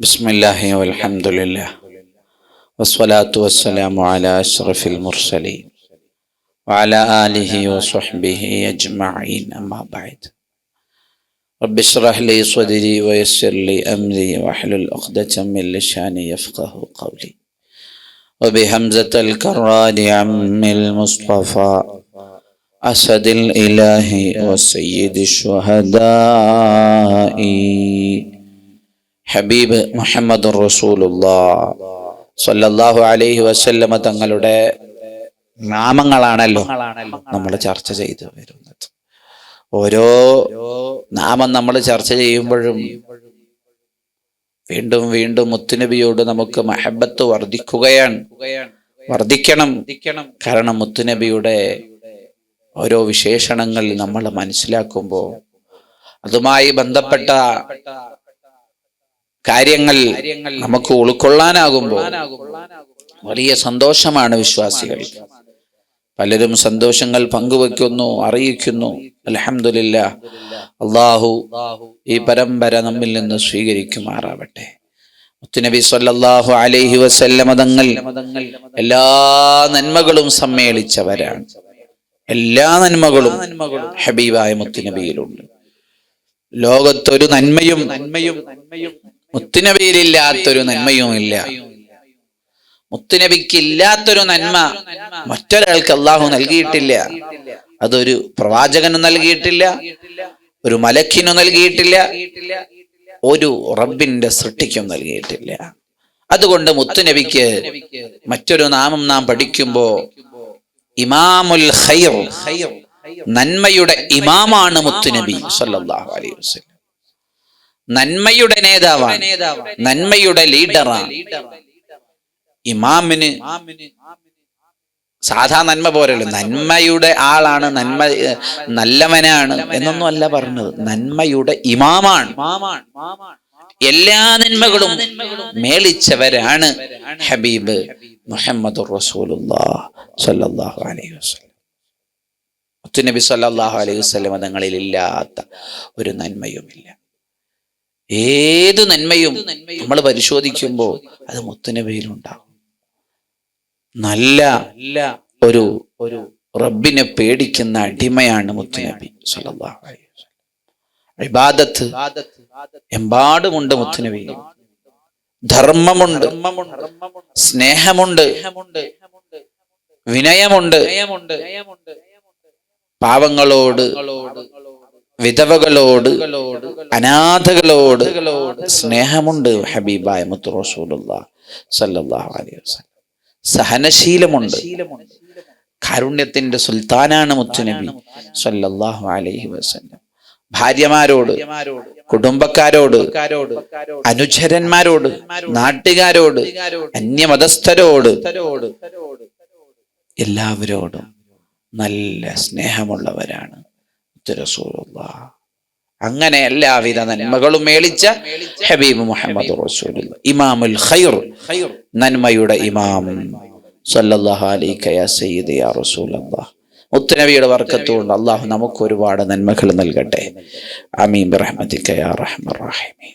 بسم الله والحمد لله والصلاة والسلام على أشرف المرسلين وعلى آله وصحبه أجمعين أما بعد. رب اشرح لي صدري ويسر لي أمري واحلل عقدة من لساني يفقه قولي. وبهمزة الكراد عم المصطفى أسد الإله وسيد الشهداء. ഹബീബ് മുഹമ്മദ് സല്ലല്ലാഹു അലൈഹി വസല്ലമ തങ്ങളുടെ നാമങ്ങളാണല്ലോ നമ്മൾ ചർച്ച ചെയ്തു വരുന്നത്. ഓരോ നാമം നമ്മൾ ചർച്ച ചെയ്യുമ്പോഴും വീണ്ടും വീണ്ടും മുത്തുനബിയോട് നമുക്ക് മഹബത്ത് വർദ്ധിക്കുകയാണ്. വർദ്ധിക്കണം. കാരണം മുത്തുനബിയുടെ ഓരോ വിശേഷണങ്ങൾ നമ്മൾ മനസ്സിലാക്കുമ്പോൾ അതുമായി ബന്ധപ്പെട്ട കാര്യങ്ങൾ നമുക്ക് ഉൾക്കൊള്ളാനാകുമ്പോൾ വലിയ സന്തോഷമാണ് വിശ്വാസികൾ. പലരും സന്തോഷങ്ങൾ പങ്കുവെക്കുന്നു അറിയിക്കുന്നു. അലഹമില്ല അള്ളാഹു ഈ പരമ്പര നമ്മിൽ നിന്ന് സ്വീകരിക്കുമാറാവട്ടെ. മുത്തുനബി സല്ലാഹു അലൈഹി വസല്ലമ തങ്ങൾ എല്ലാ നന്മകളും സമ്മേളിച്ചവരാണ്. എല്ലാ നന്മകളും ഹബീബായ മുത്തുനബിയിലുണ്ട്. ലോകത്തൊരു നന്മയും നന്മയും നന്മയും മുത്തുനബിയിലില്ലാത്തൊരു നന്മയും ഇല്ല. മുത്തുനബിക്ക് ഇല്ലാത്തൊരു നന്മ മറ്റൊരാൾക്ക് അള്ളാഹു നൽകിയിട്ടില്ല. അതൊരു പ്രവാചകന് നൽകിയിട്ടില്ല. ഒരു മലക്കിനു നൽകിയിട്ടില്ല. ഒരു റബ്ബിന്റെ സൃഷ്ടിക്കും നൽകിയിട്ടില്ല. അതുകൊണ്ട് മുത്തുനബിക്ക് മറ്റൊരു നാമം നാം പഠിക്കുമ്പോ ഇമാമുൽ ഖൈർ നന്മയുടെ ഇമാമാണ് മുത്തുനബി സല്ലല്ലാഹു അലൈഹി വസല്ലം. നന്മയുടെ നേതാവാണ്. നന്മയുടെ ലീഡറാണ്. ഇമാമിന് സാധാ നന്മ പോരല്ലോ നന്മയുടെ ആളാണ്. നന്മ നല്ലവനാണ് എന്നൊന്നും അല്ല പറഞ്ഞത്. നന്മയുടെ ഇമാമാണ്. എല്ലാ നന്മകളും മേളിച്ചവരാണ് ഹബീബ് മുഹമ്മദ് അലൈഹി വസല്ലം. നബി അലൈഹി തങ്ങളിൽ ഇല്ലാത്ത ഒരു നന്മയുമില്ല. ഏത് നന്മയും നമ്മൾ പരിശോധിക്കുമ്പോൾ അത് മുത്തുനബിയിലുണ്ടാകും നല്ല ഒരു ഒരു റബ്ബിനെ പേടിക്കുന്ന അടിമയാണ് മുത്തുനബി ഇബാദത്ത് എമ്പാടുമുണ്ട് മുത്തുനബി ധർമ്മമുണ്ട് സ്നേഹമുണ്ട് വിനയമുണ്ട് പാവങ്ങളോട് വിധവകളോട് അനാഥകളോട് സ്നേഹമുണ്ട് ഹബീബായ അലൈഹി സഹനശീലമുണ്ട്. കാരുണ്യത്തിന്റെ സുൽത്താനാണ് മുത്തുനബി സല്ലാഹു അലൈഹി വസ്ലം ഭാര്യമാരോട് കുടുംബക്കാരോട് അനുചരന്മാരോട് നാട്ടുകാരോട് അന്യമതസ്ഥരോട് എല്ലാവരോടും നല്ല സ്നേഹമുള്ളവരാണ്. അങ്ങനെ എല്ലാവിധ നന്മകളും മേളിച്ച ഹബീബ് മുഹമ്മദ് റസൂൽ ഇമാമുൽ ഖൈർ നന്മയുടെ ഇമാം. സല്ലല്ലാഹു അലൈക യാ സയ്യിദി യാ റസൂലല്ലാഹ് മുത്തനബിയുടെ വർക്കത്തുകൊണ്ട് അള്ളാഹു നമുക്ക് ഒരുപാട് നന്മകൾ നൽകട്ടെ. അമീൻ റഹ്മത്തിക്ക യാ റഹ്മർ റഹീമീൻ.